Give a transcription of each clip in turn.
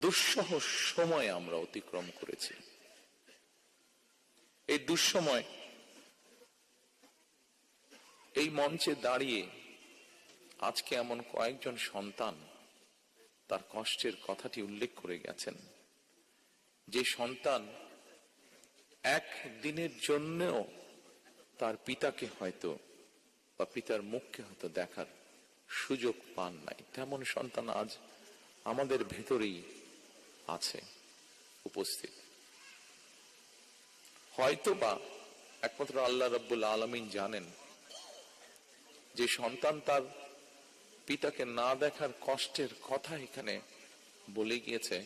দুঃসহ সময় আমরা অতিক্রম করেছি। এই দুঃসময় এই মঞ্চে দাঁড়িয়ে আজকে এমন কয়েকজন সন্তান তার কষ্টের কথাটি উল্লেখ করে গেছেন। যে সন্তান এক দিনের জন্যও তার পিতাকে হয়তো বা পিতার মুখকে হয়তো দেখার সুযোগ পান নাই। তেমন সন্তান আজ আমাদের ভেতরেই আছে, উপস্থিত। হয়তো বা একমাত্র আল্লাহ রব্বুল আলমিন জানেন যে সন্তান তার পিতাকে না দেখার কষ্টের কথা এখানে বলে গিয়েছে।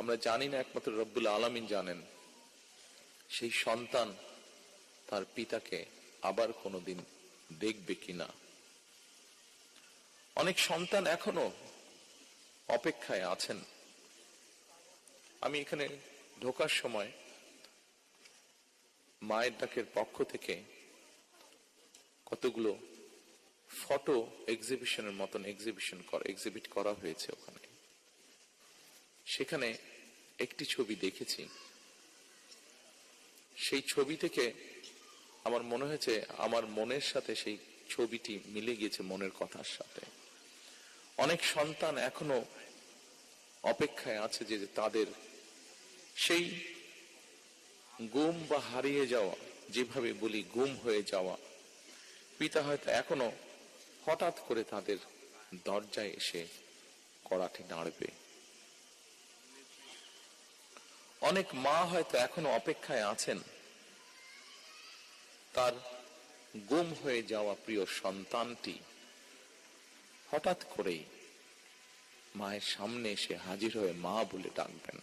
আমরা জানি না একমাত্র রব্বুল আলমিন জানেন, সেই সন্তান তার পিতাকে আবার কোনোদিন দেখবে কিনা। অনেক সন্তান এখনও অপেক্ষায় আছেন। আমি এখানে ঢোকার সময় মায়ের ডাকের পক্ষ থেকে কতগুলো ফটো এক্সিবিশনের মতন এক্সিবিশন এক্সিবিট করা হয়েছে ওখানে। সেখানে একটি ছবি দেখেছি। সেই ছবি থেকে আমার মনে হয়েছে, আমার মনের সাথে সেই ছবিটি মিলে গিয়েছে মনের কথার সাথে। অনেক সন্তান এখনও অপেক্ষায় আছে যে তাদের সেই গুম বা হারিয়ে যাওয়া, যেভাবে বলি গুম হয়ে যাওয়া, পিতা হয়তো এখনও হঠাৎ করে তাদের দরজায় এসে কড়াটি নাড়বে। অনেক মা হয়তো এখনও অপেক্ষায় আছেন। তার গুম হয়ে যাওয়া প্রিয় সন্তানটি হঠাৎ করেই মায়ের সামনে এসে হাজির হয়ে মা বলে ডাকবেন